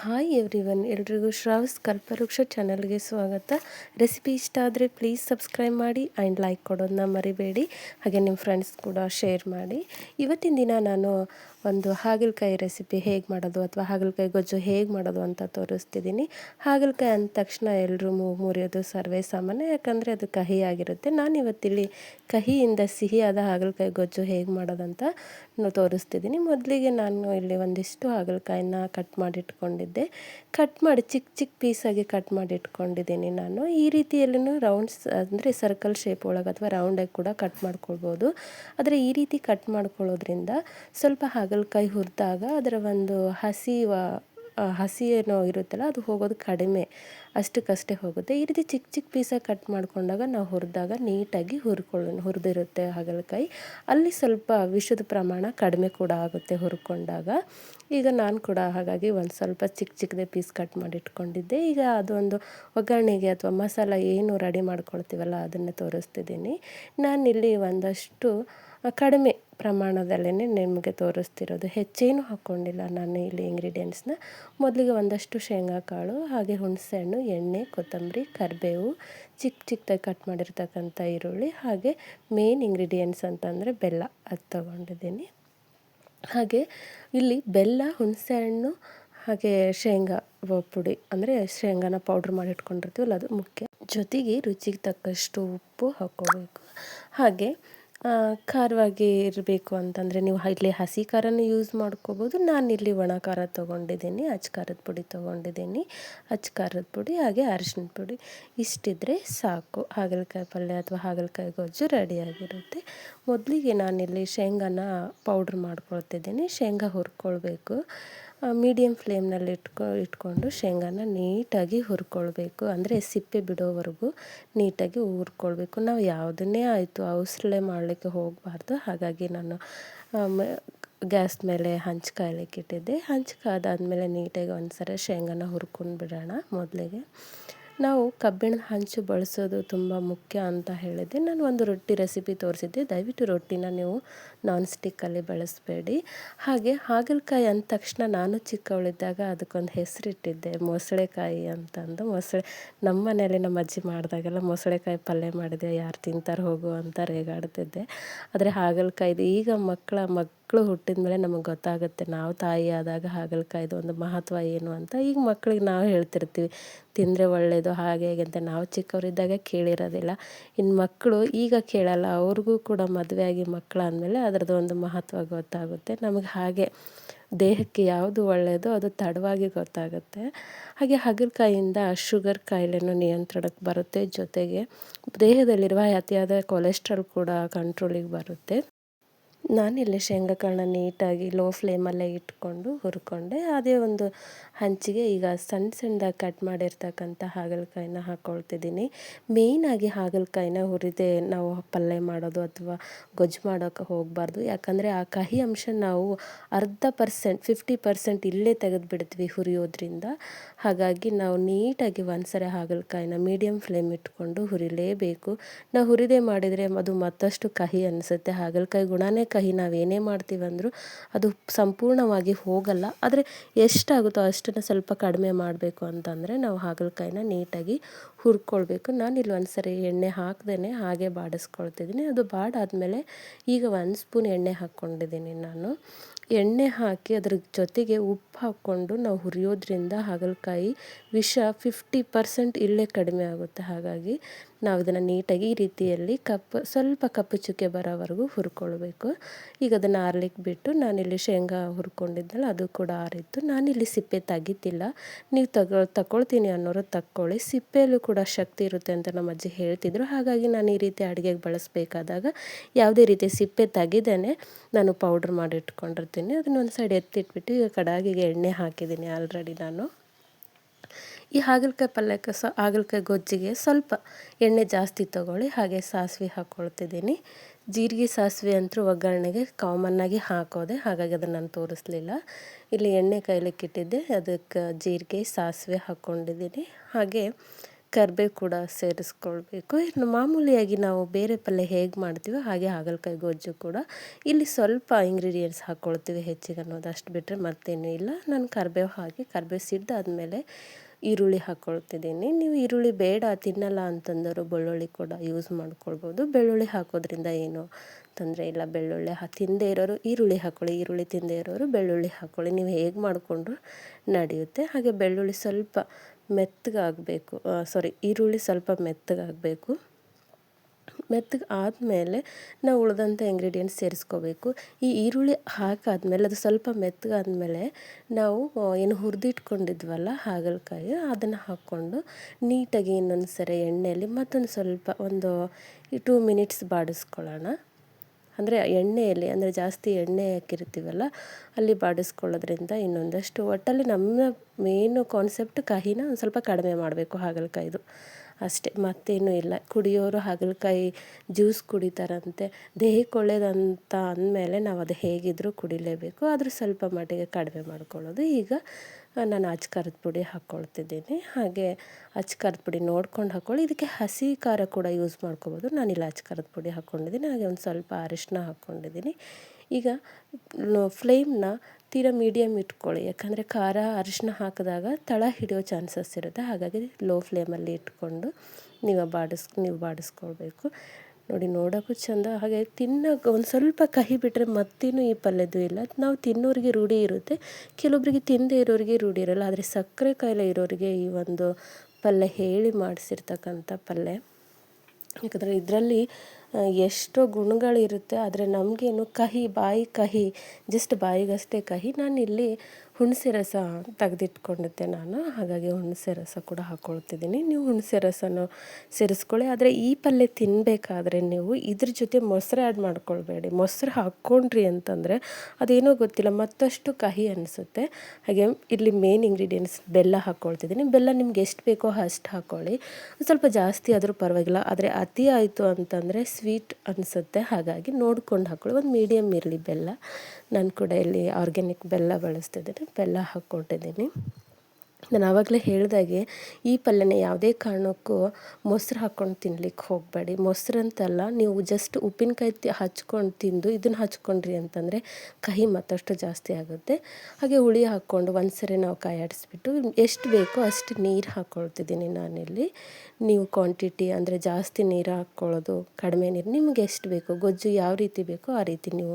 Hi everyone ಎಲ್ರಿಗೂ ಶ್ರಾವ್ಸ್ ಕಲ್ಪವೃಕ್ಷ ಚಾನಲ್ಗೆ ಸ್ವಾಗತ. ರೆಸಿಪಿ ಇಷ್ಟ ಆದರೆ ಪ್ಲೀಸ್ ಸಬ್ಸ್ಕ್ರೈಬ್ ಮಾಡಿ ಆ್ಯಂಡ್ ಲೈಕ್ ಕೊಡೋದನ್ನ ಮರಿಬೇಡಿ. ಹಾಗೆ ನಿಮ್ಮ ಫ್ರೆಂಡ್ಸ್ ಕೂಡ ಶೇರ್ ಮಾಡಿ. ಇವತ್ತಿನ ದಿನ ನಾನು ಒಂದು ಹಾಗಲಕಾಯಿ ರೆಸಿಪಿ ಹೇಗೆ ಮಾಡೋದು ಅಥವಾ ಹಾಗಲಕಾಯಿ ಗೊಜ್ಜು ಹೇಗೆ ಮಾಡೋದು ಅಂತ ತೋರಿಸ್ತಿದ್ದೀನಿ. ಹಾಗಲಕಾಯಿ ಅಂದ ತಕ್ಷಣ ಎಲ್ಲರೂ ಮೂಗು ಮುರಿಯೋದು ಸರ್ವೇ ಸಾಮಾನ್ಯ, ಯಾಕಂದರೆ ಅದು ಕಹಿ ಆಗಿರುತ್ತೆ. ನಾನು ಇವತ್ತಿಲ್ಲಿ ಕಹಿಯಿಂದ ಸಿಹಿಯಾದ ಹಾಗಲಕಾಯಿ ಗೊಜ್ಜು ಹೇಗೆ ಮಾಡೋದಂತ ತೋರಿಸ್ತಿದ್ದೀನಿ. ಮೊದಲಿಗೆ ನಾನು ಇಲ್ಲಿ ಒಂದಿಷ್ಟು ಹಾಗಲಕಾಯಿನ ಕಟ್ ಮಾಡಿ ಇಟ್ಕೊಂಡಿದ್ದೆ ಕಟ್ ಮಾಡಿ ಚಿಕ್ಕ ಚಿಕ್ಕ ಪೀಸಾಗಿ ಕಟ್ ಮಾಡಿ ಇಟ್ಕೊಂಡಿದ್ದೀನಿ ನಾನು. ಈ ರೀತಿಯಲ್ಲೂ ರೌಂಡ್ಸ್ ಅಂದರೆ ಸರ್ಕಲ್ ಶೇಪ್ ಒಳಗೆ ಅಥವಾ ರೌಂಡಾಗಿ ಕೂಡ ಕಟ್ ಮಾಡ್ಕೊಳ್ಬೋದು. ಆದರೆ ಈ ರೀತಿ ಕಟ್ ಮಾಡ್ಕೊಳ್ಳೋದ್ರಿಂದ ಸ್ವಲ್ಪ ಹಾಗಲಕಾಯಿ ಹುರಿದಾಗ ಅದರ ಒಂದು ಹಸಿ ಹಸಿ ಏನೋ ಇರುತ್ತಲ್ಲ ಅದು ಹೋಗೋದು ಕಡಿಮೆ, ಅಷ್ಟಕ್ಕಷ್ಟೇ ಹೋಗುತ್ತೆ. ಈ ರೀತಿ ಚಿಕ್ಕ ಚಿಕ್ಕ ಪೀಸಾಗಿ ಕಟ್ ಮಾಡಿಕೊಂಡಾಗ ನಾವು ಹುರಿದಾಗ ನೀಟಾಗಿ ಹುರ್ಕೊಳ್ಳೋಣ ಹುರಿದಿರುತ್ತೆ ಹಾಗಲಕಾಯಿ ಅಲ್ಲಿ ಸ್ವಲ್ಪ ವಿಷದ ಪ್ರಮಾಣ ಕಡಿಮೆ ಕೂಡ ಆಗುತ್ತೆ ಹುರ್ಕೊಂಡಾಗ. ಈಗ ನಾನು ಕೂಡ ಹಾಗಾಗಿ ಒಂದು ಸ್ವಲ್ಪ ಚಿಕ್ಕ ಚಿಕ್ಕದೇ ಪೀಸ್ ಕಟ್ ಮಾಡಿ ಇಟ್ಕೊಂಡಿದ್ದೆ. ಈಗ ಅದೊಂದು ಒಗ್ಗರಣೆಗೆ ಅಥವಾ ಮಸಾಲ ಏನು ರೆಡಿ ಮಾಡ್ಕೊಳ್ತೀವಲ್ಲ ಅದನ್ನು ತೋರಿಸ್ತಿದ್ದೀನಿ. ನಾನಿಲ್ಲಿ ಒಂದಷ್ಟು ಕಡಿಮೆ ಪ್ರಮಾಣದಲ್ಲೇ ನಿಮಗೆ ತೋರಿಸ್ತಿರೋದು. ಹೆಚ್ಚೇನು ಹಾಕ್ಕೊಂಡಿಲ್ಲ ನಾನು ಇಲ್ಲಿ ಇಂಗ್ರೀಡಿಯೆಂಟ್ಸ್ನ ಮೊದಲಿಗೆ ಒಂದಷ್ಟು ಶೇಂಗಾ ಕಾಳು ಹಾಗೆ ಹುಣಸೆಹಣ್ಣು, ಎಣ್ಣೆ, ಕೊತ್ತಂಬರಿ, ಕರಿಬೇವು ಚಿಕ್ಕ ಚಿಕ್ಕದಾಗಿ ಕಟ್ ಮಾಡಿರ್ತಕ್ಕಂಥ ಈರುಳ್ಳಿ, ಹಾಗೆ ಮೇನ್ ಇಂಗ್ರೀಡಿಯೆಂಟ್ಸ್ ಅಂತಂದರೆ ಬೆಲ್ಲ ಅದು ತೊಗೊಂಡಿದ್ದೀನಿ. ಹಾಗೆ ಇಲ್ಲಿ ಬೆಲ್ಲ, ಹುಣಸೆಹಣ್ಣು, ಹಾಗೆ ಶೇಂಗಾ ಪುಡಿ, ಅಂದರೆ ಶೇಂಗಾನ ಪೌಡ್ರ್ ಮಾಡಿ ಇಟ್ಕೊಂಡಿರ್ತೀವಲ್ಲ ಅದು ಮುಖ್ಯ. ಜೊತೆಗೆ ರುಚಿಗೆ ತಕ್ಕಷ್ಟು ಉಪ್ಪು ಹಾಕ್ಕೋಬೇಕು. ಹಾಗೆ ಖಾರವಾಗಿ ಇರಬೇಕು ಅಂತಂದರೆ ನೀವು ಇಲ್ಲಿ ಹಸಿ ಖಾರನೂ ಯೂಸ್ ಮಾಡ್ಕೋಬೋದು. ನಾನಿಲ್ಲಿ ಒಣ ಖಾರ ತೊಗೊಂಡಿದ್ದೀನಿ, ಅಚ್ಚ ಖಾರದ ಪುಡಿ ತೊಗೊಂಡಿದ್ದೀನಿ. ಅಚ್ಚ ಖಾರದ ಪುಡಿ, ಹಾಗೆ ಅರಿಶಿನ ಪುಡಿ. ಇಷ್ಟಿದ್ರೆ ಸಾಕು. ಹಾಗಲಕಾಯಿ ಪಲ್ಯ ಅಥವಾ ಹಾಗಲಕಾಯಿ ಗೊಜ್ಜು ರೆಡಿಯಾಗಿರುತ್ತೆ ಮೊದಲಿಗೆ ನಾನಿಲ್ಲಿ ಶೇಂಗಾನ ಪೌಡ್ರ್ ಮಾಡ್ಕೊಳ್ತಿದ್ದೀನಿ. ಶೇಂಗಾ ಹುರ್ಕೊಳ್ಬೇಕು. ಮೀಡಿಯಮ್ ಫ್ಲೇಮ್ನಲ್ಲಿ ಇಟ್ಕೊ, ಇಟ್ಕೊಂಡು ಶೇಂಗಾನ ನೀಟಾಗಿ ಹುರ್ಕೊಳ್ಬೇಕು. ಅಂದರೆ ಸಿಪ್ಪೆ ಬಿಡೋವರೆಗೂ ನೀಟಾಗಿ ಹುರ್ಕೊಳ್ಬೇಕು. ನಾವು ಯಾವುದನ್ನೇ ಆಯಿತು ಅವಸರಳೆ ಮಾಡಲಿಕ್ಕೆ ಹೋಗಬಾರ್ದು. ಹಾಗಾಗಿ ನಾನು ಗ್ಯಾಸ್ ಮೇಲೆ ಹಂಚು ಕಾಯ್ಲಿಕ್ಕೆ ಇಟ್ಟಿದ್ದೆ. ಹಂಚು ಕಾದಾದ್ಮೇಲೆ ನೀಟಾಗಿ ಒಂದು ಸರಿ ಶೇಂಗಾನ ಹುರ್ಕೊಂಡು ಬಿಡೋಣ ಮೊದಲಿಗೆ. ನಾವು ಕಬ್ಬಿಣದ ಹಂಚು ಬಳಸೋದು ತುಂಬ ಮುಖ್ಯ ಅಂತ ಹೇಳಿದ್ದೆ. ನಾನು ಒಂದು ರೊಟ್ಟಿ ರೆಸಿಪಿ ತೋರಿಸಿದ್ದೆ. ದಯವಿಟ್ಟು ರೊಟ್ಟಿನ ನೀವು ನಾನ್ ಸ್ಟಿಕ್ಕಲ್ಲಿ ಬಳಸಬೇಡಿ. ಹಾಗೆ ಹಾಗಲಕಾಯಿ ಅಂದ ತಕ್ಷಣ ನಾನು ಚಿಕ್ಕವಳಿದ್ದಾಗ ಅದಕ್ಕೊಂದು ಹೆಸರಿಟ್ಟಿದ್ದೆ, ಮೊಸಳೆಕಾಯಿ ಅಂತಂದು. ಮೊಸಳೆ, ನಮ್ಮ ಮನೇಲಿ ನಮ್ಮ ಅಜ್ಜಿ ಮಾಡಿದಾಗೆಲ್ಲ ಮೊಸಳೆಕಾಯಿ ಪಲ್ಯ ಮಾಡಿದೆ, ಯಾರು ತಿಂತಾರೆ ಹೋಗು ಅಂತ ರೇಗಾಡ್ತಿದ್ದೆ. ಆದರೆ ಹಾಗಲಕಾಯ್ದು ಈಗ ಮಕ್ಕಳ ಮಕ್ಕಳು ಹುಟ್ಟಿದ ಮೇಲೆ ನಮಗೆ ಗೊತ್ತಾಗುತ್ತೆ, ನಾವು ತಾಯಿ ಆದಾಗ ಹಾಗಲಕಾಯ್ದು ಒಂದು ಮಹತ್ವ ಏನು ಅಂತ. ಈಗ ಮಕ್ಕಳಿಗೆ ನಾವು ಹೇಳ್ತಿರ್ತೀವಿ, ತಿಂದರೆ ಒಳ್ಳೆಯದು ಹಾಗೆ ಹೇಗೆ ಅಂತ. ನಾವು ಚಿಕ್ಕವರಿದ್ದಾಗ ಕೇಳಿರೋದಿಲ್ಲ. ಇನ್ನು ಮಕ್ಕಳು ಈಗ ಕೇಳಲ್ಲ, ಅವ್ರಿಗೂ ಕೂಡ ಮದುವೆ ಆಗಿ ಮಕ್ಕಳು ಅಂದಮೇಲೆ ಅದರದ್ದು ಒಂದು ಮಹತ್ವ ಗೊತ್ತಾಗುತ್ತೆ. ನಮಗೆ ಹಾಗೆ ದೇಹಕ್ಕೆ ಯಾವುದು ಒಳ್ಳೆಯದೋ ಅದು ತಡವಾಗಿ ಗೊತ್ತಾಗುತ್ತೆ. ಹಾಗೆ ಹಾಗಲಕಾಯಿಂದ ಶುಗರ್ ಕಾಯಿಲೆನೂ ನಿಯಂತ್ರಣಕ್ಕೆ ಬರುತ್ತೆ ಜೊತೆಗೆ ದೇಹದಲ್ಲಿರುವ ಅತಿಯಾದ ಕೊಲೆಸ್ಟ್ರಾಲ್ ಕೂಡ ಕಂಟ್ರೋಲಿಗೆ ಬರುತ್ತೆ. ನಾನಿಲ್ಲಿ ಶೇಂಗಾಕಾಳನ್ನ ನೀಟಾಗಿ ಲೋ ಫ್ಲೇಮಲ್ಲೇ ಇಟ್ಕೊಂಡು ಹುರ್ಕೊಂಡೆ, ಅದೇ ಒಂದು ಹಂಚಿಗೆ ಈಗ ಸಣ್ಣ ಸಣ್ಣದಾಗಿ ಕಟ್ ಮಾಡಿರ್ತಕ್ಕಂಥ ಹಾಗಲಕಾಯಿನ ಹಾಕ್ಕೊಳ್ತಿದ್ದೀನಿ ಮೇಯ್ನಾಗಿ ಹಾಗಲಕಾಯಿನ ಹುರಿದೇ ನಾವು ಪಲ್ಯ ಮಾಡೋದು ಅಥವಾ ಗೊಜ್ಜು ಮಾಡೋಕ್ಕೆ ಹೋಗಬಾರ್ದು. ಯಾಕಂದರೆ ಆ ಕಹಿ ಅಂಶ ನಾವು ಅರ್ಧ ಪರ್ಸೆಂಟ್ ಫಿಫ್ಟಿ ಪರ್ಸೆಂಟ್ ಇಲ್ಲೇ ತೆಗೆದು ಬಿಡ್ತೀವಿ ಹುರಿಯೋದ್ರಿಂದ. ಹಾಗಾಗಿ ನಾವು ನೀಟಾಗಿ ಒಂದ್ಸರಿ ಹಾಗಲಕಾಯಿನ ಮೀಡಿಯಮ್ ಫ್ಲೇಮ್ ಇಟ್ಕೊಂಡು ಹುರಿಲೇಬೇಕು. ನಾವು ಹುರಿದೇ ಮಾಡಿದರೆ ಅದು ಮತ್ತಷ್ಟು ಕಹಿ ಅನಿಸುತ್ತೆ. ಹಾಗಲಕಾಯಿ ಗುಣನೇ ಕಹಿ ನಾವೇನೇ ಮಾಡ್ತೀವಂದರೂ ಅದು ಸಂಪೂರ್ಣವಾಗಿ ಹೋಗಲ್ಲ. ಆದರೆ ಎಷ್ಟಾಗುತ್ತೋ ಅಷ್ಟನ್ನು ಸ್ವಲ್ಪ ಕಡಿಮೆ ಮಾಡಬೇಕು ಅಂತಂದರೆ ನಾವು ಹಾಗಲಕಾಯಿನ ನೀಟಾಗಿ ಹುರ್ಕೊಳ್ಬೇಕು. ನಾನು ಇಲ್ಲಿ ಒಂದು ಸರಿ ಎಣ್ಣೆ ಹಾಕ್ದೇ ಹಾಗೆ ಬಾಡಿಸ್ಕೊಳ್ತಿದ್ದೀನಿ ಅದು ಬಾಡಾದಮೇಲೆ ಈಗ ಒಂದು ಸ್ಪೂನ್ ಎಣ್ಣೆ ಹಾಕ್ಕೊಂಡಿದ್ದೀನಿ ನಾನು. ಎಣ್ಣೆ ಹಾಕಿ ಅದ್ರ ಜೊತೆಗೆ ಉಪ್ಪು ಹಾಕ್ಕೊಂಡು ನಾವು ಹುರಿಯೋದ್ರಿಂದ ಹಾಗಲಕಾಯಿ ವಿಷ ಫಿಫ್ಟಿ ಪರ್ಸೆಂಟ್ ಇಲ್ಲೇ ಕಡಿಮೆ ಆಗುತ್ತೆ. ಹಾಗಾಗಿ ನಾವು ಇದನ್ನು ನೀಟಾಗಿ ಈ ರೀತಿಯಲ್ಲಿ ಕಪ್ಪು, ಸ್ವಲ್ಪ ಕಪ್ಪು ಚುಕ್ಕೆ ಬರೋವರೆಗೂ ಹುರ್ಕೊಳ್ಬೇಕು. ಈಗ ಅದನ್ನು ಆರ್ಲಿಕ್ಕೆ ಬಿಟ್ಟು ನಾನಿಲ್ಲಿ ಶೇಂಗಾ ಹುರ್ಕೊಂಡಿದ್ದಲ್ಲ, ಅದು ಕೂಡ ಆರಿತ್ತು ನಾನಿಲ್ಲಿ ಸಿಪ್ಪೆ ತೆಗಿತಿಲ್ಲ. ನೀವು ತಗೊ, ತಗೊಳ್ತೀನಿ ಅನ್ನೋರು ತಕ್ಕೊಳ್ಳಿ. ಸಿಪ್ಪೆಯಲ್ಲೂ ಕೂಡ ಶಕ್ತಿ ಇರುತ್ತೆ ಅಂತ ನಮ್ಮ ಅಜ್ಜಿ ಹೇಳ್ತಿದ್ರು. ಹಾಗಾಗಿ ನಾನು ಈ ರೀತಿ ಅಡುಗೆಗೆ ಬಳಸಬೇಕಾದಾಗ ಯಾವುದೇ ರೀತಿ ಸಿಪ್ಪೆ ತೆಗಿದೇನೆ ನಾನು ಪೌಡ್ರ್ ಮಾಡಿ ಇಟ್ಕೊಂಡಿರ್ತೀನಿ ಅದನ್ನ ಒಂದು ಸೈಡ್ ಎತ್ತಿಟ್ಬಿಟ್ಟು ಈಗ ಕಡಾಗಿಗೆ ಎಣ್ಣೆ ಹಾಕಿದ್ದೀನಿ ಆಲ್ರೆಡಿ ನಾನು. ಈ ಹಾಗಲಕಾಯಿ ಪಲ್ಯಕ್ಕೆ ಸ, ಹಾಗಲಕಾಯಿ ಗೊಜ್ಜಿಗೆ ಸ್ವಲ್ಪ ಎಣ್ಣೆ ಜಾಸ್ತಿ ತೊಗೊಳ್ಳಿ, ಹಾಗೆ ಸಾಸಿವೆ ಹಾಕ್ಕೊಳ್ತಿದ್ದೀನಿ. ಜೀರಿಗೆ, ಸಾಸಿವೆ ಅಂತೂ ಒಗ್ಗರಣೆಗೆ ಕಾಮನ್ನಾಗಿ ಹಾಕೋದೆ, ಹಾಗಾಗಿ ಅದನ್ನು ನಾನು ತೋರಿಸ್ಲಿಲ್ಲ. ಇಲ್ಲಿ ಎಣ್ಣೆ ಇಟ್ಟಿದ್ದೆ ಅದಕ್ಕೆ ಜೀರಿಗೆ, ಸಾಸಿವೆ ಹಾಕ್ಕೊಂಡಿದ್ದೀನಿ. ಹಾಗೆ ಕರಿಬೇವು ಕೂಡ ಸೇರಿಸ್ಕೊಳ್ಬೇಕು. ಇನ್ನು ಮಾಮೂಲಿಯಾಗಿ ನಾವು ಬೇರೆ ಪಲ್ಯ ಹೇಗೆ ಮಾಡ್ತೀವೋ ಹಾಗೆ ಹಾಗಲಕಾಯಿ ಗೊಜ್ಜು ಕೂಡ ಇಲ್ಲಿ ಸ್ವಲ್ಪ ಇಂಗ್ರೀಡಿಯೆಂಟ್ಸ್ ಹಾಕ್ಕೊಳ್ತೀವಿ ಹೆಚ್ಚಿಗೆ ಅನ್ನೋದು ಅಷ್ಟು ಬಿಟ್ಟರೆ ಮತ್ತೇನೂ ಇಲ್ಲ. ನಾನು ಕರಿಬೇವು ಹಾಕಿ, ಕರಿಬೇವು ಸಿಡ್ದಾದ್ಮೇಲೆ ಈರುಳ್ಳಿ ಹಾಕ್ಕೊಳ್ತಿದ್ದೀನಿ ನೀವು ಈರುಳ್ಳಿ ಬೇಡ, ತಿನ್ನಲ್ಲ ಅಂತಂದರು ಬೆಳ್ಳುಳ್ಳಿ ಕೂಡ ಯೂಸ್ ಮಾಡ್ಕೊಳ್ಬೋದು. ಬೆಳ್ಳುಳ್ಳಿ ಹಾಕೋದ್ರಿಂದ ಏನು ತೊಂದರೆ ಇಲ್ಲ. ಬೆಳ್ಳುಳ್ಳಿ ಹಾ, ತಿಂದೇ ಇರೋರು ಈರುಳ್ಳಿ ಹಾಕ್ಕೊಳ್ಳಿ ಈರುಳ್ಳಿ ತಿಂದೇ ಇರೋರು ಬೆಳ್ಳುಳ್ಳಿ ಹಾಕ್ಕೊಳ್ಳಿ ನೀವು ಹೇಗೆ ಮಾಡಿಕೊಂಡ್ರು ನಡೆಯುತ್ತೆ. ಹಾಗೆ ಬೆಳ್ಳುಳ್ಳಿ ಸ್ವಲ್ಪ ಮೆತ್ತಗಾಗಬೇಕು ಸಾರಿ ಈರುಳ್ಳಿ ಸ್ವಲ್ಪ ಮೆತ್ತಗಾಗಬೇಕು. ಮೆತ್ತಗೆ ಆದಮೇಲೆ ನಾವು ಉಳಿದಂಥ ಇಂಗ್ರೀಡಿಯೆಂಟ್ಸ್ ಸೇರಿಸ್ಕೋಬೇಕು. ಈ ಈರುಳ್ಳಿ ಹಾಕಾದ್ಮೇಲೆ, ಅದು ಸ್ವಲ್ಪ ಮೆತ್ತಗಾದ್ಮೇಲೆ ನಾವು ಏನು ಹುರಿದಿಟ್ಕೊಂಡಿದ್ವಲ್ಲ ಹಾಗಲಕಾಯಿ, ಅದನ್ನು ಹಾಕ್ಕೊಂಡು ನೀಟಾಗಿ ಇನ್ನೊಂದು ಸರಿ ಎಣ್ಣೆಯಲ್ಲಿ ಮತ್ತೊಂದು ಸ್ವಲ್ಪ ಒಂದು ಟೂ ಮಿನಿಟ್ಸ್ ಬಾಡಿಸ್ಕೊಳ್ಳೋಣ. ಅಂದರೆ ಎಣ್ಣೆಯಲ್ಲಿ, ಅಂದರೆ ಜಾಸ್ತಿ ಎಣ್ಣೆ ಹಾಕಿರ್ತೀವಲ್ಲ, ಅಲ್ಲಿ ಬಾಡಿಸ್ಕೊಳ್ಳೋದ್ರಿಂದ ಇನ್ನೊಂದಷ್ಟು ಒಟ್ಟಲ್ಲಿ ನಮ್ಮ ಮೇನು ಕಾನ್ಸೆಪ್ಟ್ ಕಹಿನ ಒಂದು ಸ್ವಲ್ಪ ಕಡಿಮೆ ಮಾಡಬೇಕು ಹಾಗಲಕಾಯ್ದು. ಅಷ್ಟೇ, ಮತ್ತೇನೂ ಇಲ್ಲ. ಕುಡಿಯೋರು ಹಾಗಲಕಾಯಿ ಜ್ಯೂಸ್ ಕುಡಿತಾರಂತೆ. ದೇಹಕ್ಕೆ ಒಳ್ಳೇದಂತ ಅಂದಮೇಲೆ ನಾವು ಅದು ಹೇಗಿದ್ದರೂ ಕುಡಿಲೇಬೇಕು. ಆದರೂ ಸ್ವಲ್ಪ ಮಟ್ಟಿಗೆ ಕಡಿಮೆ ಮಾಡ್ಕೊಳ್ಳೋದು. ಈಗ ನಾನು ಅಚ್ಚ ಖಾರದ ಪುಡಿ ಹಾಕ್ಕೊಳ್ತಿದ್ದೀನಿ. ಹಾಗೆ ಅಚ್ಚ ಖಾರದ ಪುಡಿ ನೋಡ್ಕೊಂಡು ಹಾಕ್ಕೊಳ್ಳಿ. ಇದಕ್ಕೆ ಹಸಿ ಖಾರ ಕೂಡ ಯೂಸ್ ಮಾಡ್ಕೋಬೋದು. ನಾನಿಲ್ಲ ಅಚ್ಚ ಖಾರದ ಪುಡಿ ಹಾಕ್ಕೊಂಡಿದ್ದೀನಿ. ಹಾಗೆ ಒಂದು ಸ್ವಲ್ಪ ಅರಿಶಿನ ಹಾಕ್ಕೊಂಡಿದ್ದೀನಿ. ಈಗ ಫ್ಲೇಮ್ನ ತೀರಾ ಮೀಡಿಯಮ್ ಇಟ್ಕೊಳ್ಳಿ. ಯಾಕಂದರೆ ಖಾರ ಅರಿಶಿನ ಹಾಕಿದಾಗ ತಳ ಹಿಡಿಯೋ ಚಾನ್ಸಸ್ ಇರುತ್ತೆ. ಹಾಗಾಗಿ ಲೋ ಫ್ಲೇಮಲ್ಲಿ ಇಟ್ಕೊಂಡು ನೀವು ಬಾಡಿಸ್, ನೀವು ಬಾಡಿಸ್ಕೊಳ್ಬೇಕು. ನೋಡಿ, ನೋಡೋಕ್ಕೂ ಚೆಂದ. ಹಾಗೆ ತಿನ್ನೋಕೆ ಒಂದು ಸ್ವಲ್ಪ ಕಹಿ ಬಿಟ್ಟರೆ ಮತ್ತೇನು ಈ ಪಲ್ಯದ್ದು ಇಲ್ಲ. ನಾವು ತಿನ್ನೋರಿಗೆ ರೂಢಿ ಇರುತ್ತೆ. ಕೆಲವೊಬ್ಬರಿಗೆ ತಿಂದೇ ಇರೋರಿಗೆ ರೂಢಿ ಇರಲ್ಲ. ಆದರೆ ಸಕ್ಕರೆ ಕಾಯಿಲೆ ಇರೋರಿಗೆ ಈ ಒಂದು ಪಲ್ಯ ಹೇಳಿ ಮಾಡಿಸಿರ್ತಕ್ಕಂಥ ಪಲ್ಯ. ಯಾಕಂದರೆ ಇದರಲ್ಲಿ ಎಷ್ಟೋ ಗುಣಗಳಿರುತ್ತೆ, ಆದರೆ ನಮಗೇನು ಕಹಿ, ಬಾಯಿ ಕಹಿ ಜಸ್ಟ್ ಬಾಯಿಗಷ್ಟೇ ಕಹಿ. ನಾನಿಲ್ಲಿ ಹುಣಸೆ ರಸ ತೆಗೆದಿಟ್ಕೊಂಡಿದ್ದೆ ನಾನು, ಹಾಗಾಗಿ ಹುಣಸೆ ರಸ ಕೂಡ ಹಾಕ್ಕೊಳ್ತಿದ್ದೀನಿ ನೀವು ಹುಣಸೆ ರಸನ ಸೇರಿಸ್ಕೊಳ್ಳಿ. ಆದರೆ ಈ ಪಲ್ಯ ತಿನ್ನಬೇಕಾದ್ರೆ ನೀವು ಇದ್ರ ಜೊತೆ ಮೊಸರು ಆ್ಯಡ್ ಮಾಡ್ಕೊಳ್ಬೇಡಿ. ಮೊಸರು ಹಾಕ್ಕೊಂಡ್ರಿ ಅಂತಂದರೆ ಅದೇನೋ ಗೊತ್ತಿಲ್ಲ, ಮತ್ತಷ್ಟು ಕಹಿ ಅನಿಸುತ್ತೆ. ಹಾಗೆ ಇಲ್ಲಿ ಮೇನ್ ಇಂಗ್ರೀಡಿಯೆಂಟ್ಸ್ ಬೆಲ್ಲ ಹಾಕ್ಕೊಳ್ತಿದ್ದೀನಿ ಬೆಲ್ಲ ನಿಮ್ಗೆ ಎಷ್ಟು ಬೇಕೋ ಅಷ್ಟು ಹಾಕ್ಕೊಳ್ಳಿ ಸ್ವಲ್ಪ ಜಾಸ್ತಿ ಆದರೂ ಪರವಾಗಿಲ್ಲ, ಆದರೆ ಅತಿ ಆಯಿತು ಅಂತಂದರೆ ಸ್ವೀಟ್ ಅನಿಸುತ್ತೆ. ಹಾಗಾಗಿ ನೋಡ್ಕೊಂಡು ಹಾಕ್ಕೊಳ್ಳಿ. ಒಂದು ಮೀಡಿಯಮ್ ಇರಲಿ ಬೆಲ್ಲ. ನಾನು ಕೂಡ ಇಲ್ಲಿ ಆರ್ಗ್ಯಾನಿಕ್ ಬೆಲ್ಲ ಬಳಸ್ತಿದ್ದೀನಿ. ಬೆಲ್ಲ ಹಾಕ್ಕೊಟ್ಟಿದ್ದೀನಿ. ನಾನು ಆವಾಗಲೇ ಹೇಳಿದಾಗೆ ಈ ಪಲ್ಯನ ಯಾವುದೇ ಕಾರಣಕ್ಕೂ ಮೊಸರು ಹಾಕ್ಕೊಂಡು ತಿನ್ಲಿಕ್ಕೆ ಹೋಗಬೇಡಿ. ಮೊಸರಂತಲ್ಲ ನೀವು ಜಸ್ಟ್ ಉಪ್ಪಿನಕಾಯಿ ಹಚ್ಕೊಂಡು ತಿಂದು ಇದನ್ನು ಹಚ್ಕೊಂಡ್ರಿ ಅಂತಂದರೆ ಕಹಿ ಮತ್ತಷ್ಟು ಜಾಸ್ತಿ ಆಗುತ್ತೆ. ಹಾಗೆ ಹುಳಿ ಹಾಕ್ಕೊಂಡು ಒಂದು ಸರಿ ನಾವು ಕಾಯಿ ಆಡಿಸ್ಬಿಟ್ಟು ಎಷ್ಟು ಬೇಕೋ ಅಷ್ಟು ನೀರು ಹಾಕ್ಕೊಳ್ತಿದ್ದೀನಿ ನಾನಿಲ್ಲಿ. ನೀವು ಕ್ವಾಂಟಿಟಿ ಅಂದರೆ ಜಾಸ್ತಿ ನೀರು ಹಾಕ್ಕೊಳ್ಳೋದು, ಕಡಿಮೆ ನೀರು, ನಿಮ್ಗೆ ಎಷ್ಟು ಬೇಕು? ಗೊಜ್ಜು ಯಾವ ರೀತಿ ಬೇಕೋ ಆ ರೀತಿ ನೀವು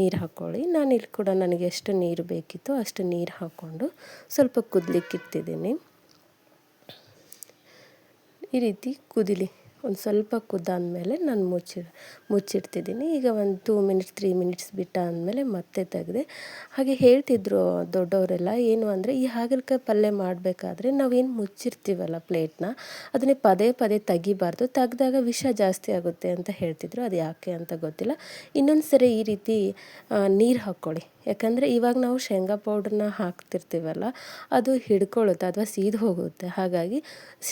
ನೀರು ಹಾಕ್ಕೊಳ್ಳಿ. ನಾನಿಲ್ಲಿ ಕೂಡ ನನಗೆ ಎಷ್ಟು ನೀರು ಬೇಕಿತ್ತು ಅಷ್ಟು ನೀರು ಹಾಕ್ಕೊಂಡು ಸ್ವಲ್ಪ ಕುದಲಿಕ್ಕೆ ಇಟ್ಟಿದ್ದೀನಿ. ಈ ರೀತಿ ಕುದಿಲಿ. ಒಂದು ಸ್ವಲ್ಪ ಕುದ್ದಾದಮೇಲೆ ನಾನು ಮುಚ್ಚಿ, ಮುಚ್ಚಿಡ್ತಿದ್ದೀನಿ. ಈಗ ಒಂದು ಟೂ ಮಿನಿಟ್ಸ್ ತ್ರೀ ಮಿನಿಟ್ಸ್ ಬಿಟ್ಟ ಅಂದಮೇಲೆ ಮತ್ತೆ ತೆಗೆದೆ. ಹಾಗೆ ಹೇಳ್ತಿದ್ರು ದೊಡ್ಡವರೆಲ್ಲ, ಏನು ಅಂದರೆ ಈ ಹಾಗಲಕಾಯಿ ಪಲ್ಯ ಮಾಡಬೇಕಾದ್ರೆ ನಾವೇನು ಮುಚ್ಚಿರ್ತೀವಲ್ಲ ಪ್ಲೇಟ್ನ, ಅದನ್ನೇ ಪದೇ ಪದೇ ತೆಗಿಬಾರ್ದು. ತೆಗೆದಾಗ ವಿಷ ಜಾಸ್ತಿ ಆಗುತ್ತೆ ಅಂತ ಹೇಳ್ತಿದ್ರು. ಅದು ಯಾಕೆ ಅಂತ ಗೊತ್ತಿಲ್ಲ. ಇನ್ನೊಂದು ಸರಿ ಈ ರೀತಿ ನೀರು ಹಾಕ್ಕೊಳ್ಳಿ. ಯಾಕಂದರೆ ಇವಾಗ ನಾವು ಶೇಂಗಾ ಪೌಡ್ರನ್ನ ಹಾಕ್ತಿರ್ತೀವಲ್ಲ, ಅದು ಹಿಡ್ಕೊಳ್ಳುತ್ತೆ, ಅಥವಾ ಸೀದು ಹೋಗುತ್ತೆ. ಹಾಗಾಗಿ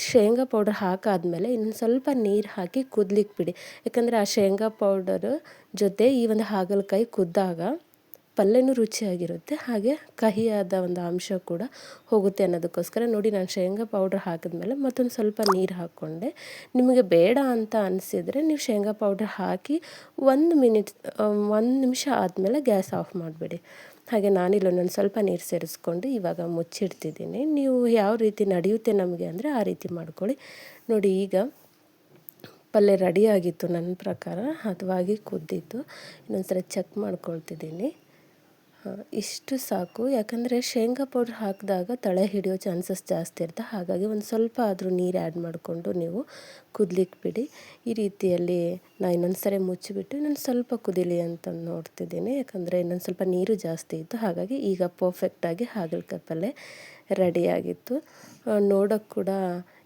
ಶೇಂಗಾ ಪೌಡ್ರ್ ಹಾಕಾದ್ಮೇಲೆ ಇನ್ನೊಂದು ಸ್ವಲ್ಪ ನೀರು ಹಾಕಿ ಕುದ್ಲಿಕ್ಕೆ ಬಿಡಿ ಯಾಕಂದರೆ ಆ ಶೇಂಗಾ ಪೌಡರ್ ಜೊತೆ ಈ ಒಂದು ಹಾಗಲಕಾಯಿ ಕುದ್ದಾಗ ಪಲ್ಯನೂ ರುಚಿಯಾಗಿರುತ್ತೆ. ಹಾಗೆ ಕಹಿಯಾದ ಒಂದು ಅಂಶ ಕೂಡ ಹೋಗುತ್ತೆ ಅನ್ನೋದಕ್ಕೋಸ್ಕರ ನೋಡಿ ನಾನು ಶೇಂಗಾ ಪೌಡ್ರ್ ಹಾಕಿದ್ಮೇಲೆ ಮತ್ತೊಂದು ಸ್ವಲ್ಪ ನೀರು ಹಾಕ್ಕೊಂಡೆ. ನಿಮಗೆ ಬೇಡ ಅಂತ ಅನಿಸಿದರೆ ನೀವು ಶೇಂಗಾ ಪೌಡ್ರ್ ಹಾಕಿ ಒಂದು ಮಿನಿಟ್ ಒಂದು ನಿಮಿಷ ಆದಮೇಲೆ ಗ್ಯಾಸ್ ಆಫ್ ಮಾಡಿಬಿಡಿ. ಹಾಗೆ ನಾನಿಲ್ಲ ನಾನು ಸ್ವಲ್ಪ ನೀರು ಸೇರಿಸ್ಕೊಂಡು ಇವಾಗ ಮುಚ್ಚಿಡ್ತಿದ್ದೀನಿ. ನೀವು ಯಾವ ರೀತಿ ನಡೆಯುತ್ತೆ ನಮಗೆ ಅಂದರೆ ಆ ರೀತಿ ಮಾಡ್ಕೊಳ್ಳಿ. ನೋಡಿ ಈಗ ಪಲ್ಯ ರೆಡಿಯಾಗಿತ್ತು ನನ್ನ ಪ್ರಕಾರ ಹದವಾಗಿ ಕುದ್ದಿತ್ತು. ಇನ್ನೊಂದು ಸರಿ ಚೆಕ್ ಮಾಡ್ಕೊಳ್ತಿದ್ದೀನಿ. ಇಷ್ಟು ಸಾಕು. ಯಾಕಂದರೆ ಶೇಂಗಾ ಪೌಡ್ರ್ ಹಾಕಿದಾಗ ತಳೆ ಹಿಡಿಯೋ ಚಾನ್ಸಸ್ ಜಾಸ್ತಿ ಇರುತ್ತೆ. ಹಾಗಾಗಿ ಒಂದು ಸ್ವಲ್ಪ ಆದರೂ ನೀರು ಆ್ಯಡ್ ಮಾಡಿಕೊಂಡು ನೀವು ಕುದ್ಲಿಕ್ಕೆ ಬಿಡಿ ಈ ರೀತಿಯಲ್ಲಿ ನಾನು ಇನ್ನೊಂದು ಸರಿ ಮುಚ್ಚಿಬಿಟ್ಟು ಇನ್ನೊಂದು ಸ್ವಲ್ಪ ಕುದಿಲಿ ಅಂತ ನೋಡ್ತಿದ್ದೀನಿ. ಯಾಕಂದರೆ ಇನ್ನೊಂದು ಸ್ವಲ್ಪ ನೀರು ಜಾಸ್ತಿ ಇತ್ತು. ಹಾಗಾಗಿ ಈಗ ಪರ್ಫೆಕ್ಟಾಗಿ ಹಾಗಲಕಾಯಿ ಪಲ್ಯ ರೆಡಿಯಾಗಿತ್ತು ನೋಡೋಕ್ಕೆ ಕೂಡ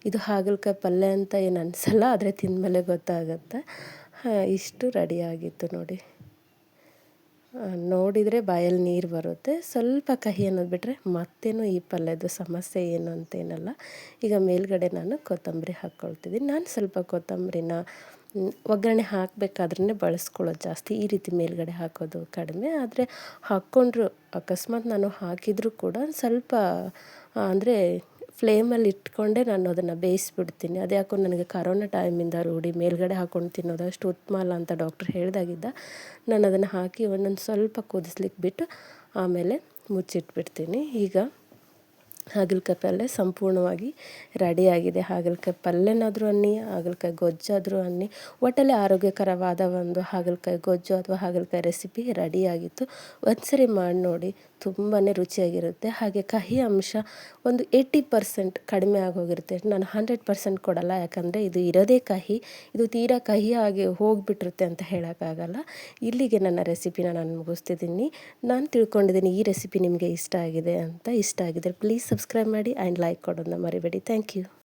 ಇದು ಹಾಗಲಕಾಯಿ ಪಲ್ಯ ಅಂತ ಏನು ಅನಿಸಲ್ಲ, ಆದರೆ ತಿಂದಮೇಲೆ ಗೊತ್ತಾಗುತ್ತೆ. ಇಷ್ಟು ರೆಡಿಯಾಗಿತ್ತು ನೋಡಿ. ನೋಡಿದರೆ ಬಾಯಲ್ಲಿ ನೀರು ಬರುತ್ತೆ. ಸ್ವಲ್ಪ ಕಹಿ ಅನ್ನೋದು ಬಿಟ್ಟರೆ ಮತ್ತೇನು ಈ ಪಲ್ಯದ ಸಮಸ್ಯೆ ಏನು ಅಂತೇನಲ್ಲ. ಈಗ ಮೇಲ್ಗಡೆ ನಾನು ಕೊತ್ತಂಬರಿ ಹಾಕ್ಕೊಳ್ತಿದ್ದೀನಿ. ನಾನು ಸ್ವಲ್ಪ ಕೊತ್ತಂಬರಿನ ಒಗ್ಗರಣೆ ಹಾಕಬೇಕಾದ್ರೆ ಬಳಸ್ಕೊಳ್ಳೋದು ಜಾಸ್ತಿ. ಈ ರೀತಿ ಮೇಲ್ಗಡೆ ಹಾಕೋದು ಕಡಿಮೆ. ಆದರೆ ಹಾಕ್ಕೊಂಡ್ರು, ಅಕಸ್ಮಾತ್ ನಾನು ಹಾಕಿದರೂ ಕೂಡ ಸ್ವಲ್ಪ ಅಂದರೆ ಫ್ಲೇಮಲ್ಲಿ ಇಟ್ಕೊಂಡೆ ನಾನು ಅದನ್ನು ಬೇಯಿಸ್ಬಿಡ್ತೀನಿ. ಅದ್ಯಾಕೋ ನನಗೆ ಕರೋನಾ ಟೈಮಿಂದ ರೂಢಿ, ಮೇಲ್ಗಡೆ ಹಾಕ್ಕೊಂಡು ತಿನ್ನೋದು ಅಷ್ಟು ಉತ್ತಮ ಅಲ್ಲ ಅಂತ ಡಾಕ್ಟ್ರ್ ಹೇಳಿದಾಗಿದ್ದ. ನಾನು ಅದನ್ನು ಹಾಕಿ ಒಂದೊಂದು ಸ್ವಲ್ಪ ಕುದಿಸ್ಲಿಕ್ಕೆ ಬಿಟ್ಟು ಆಮೇಲೆ ಮುಚ್ಚಿಟ್ಬಿಡ್ತೀನಿ. ಈಗ ಹಾಗಲಕಾಯಿ ಪಲ್ಯ ಸಂಪೂರ್ಣವಾಗಿ ರೆಡಿಯಾಗಿದೆ. ಹಾಗಲಕಾಯಿ ಪಲ್ಯನಾದರೂ ಅನ್ನಿ ಹಾಗಲಕಾಯಿ ಗೊಜ್ಜಾದರೂ ಅನ್ನಿ, ಒಟ್ಟಲ್ಲಿ ಆರೋಗ್ಯಕರವಾದ ಒಂದು ಹಾಗಲಕಾಯಿ ಗೊಜ್ಜು ಅಥವಾ ಹಾಗಲಕಾಯಿ ರೆಸಿಪಿ ರೆಡಿಯಾಗಿತ್ತು. ಒಂದ್ಸರಿ ಮಾಡಿ ನೋಡಿ ತುಂಬಾ ರುಚಿಯಾಗಿರುತ್ತೆ. ಹಾಗೆ ಕಹಿ ಅಂಶ ಒಂದು ಏಯ್ಟಿ ಪರ್ಸೆಂಟ್ ಕಡಿಮೆ ಆಗೋಗಿರುತ್ತೆ. ನಾನು ಹಂಡ್ರೆಡ್ ಪರ್ಸೆಂಟ್ ಕೊಡಲ್ಲ, ಯಾಕಂದರೆ ಇದು ಇರೋದೇ ಕಹಿ. ಇದು ತೀರಾ ಕಹಿಯಾಗಿ ಹೋಗಿಬಿಟ್ಟಿರುತ್ತೆ ಅಂತ ಹೇಳೋಕ್ಕಾಗಲ್ಲ. ಇಲ್ಲಿಗೆ ನನ್ನ ರೆಸಿಪಿನ ನಾನು ಮುಗಿಸ್ತಿದ್ದೀನಿ. ನಾನು ತಿಳ್ಕೊಂಡಿದ್ದೀನಿ ಈ ರೆಸಿಪಿ ನಿಮಗೆ ಇಷ್ಟ ಆಗಿದೆ ಅಂತ. ಇಷ್ಟ ಆಗಿದ್ರೆ ಪ್ಲೀಸ್ ಸಬ್ಸ್ಕ್ರೈಬ್ ಮಾಡಿ ಆ್ಯಂಡ್ ಲೈಕ್ ಕೊಡೋದನ್ನ ಮರಿಬೇಡಿ. Thank you.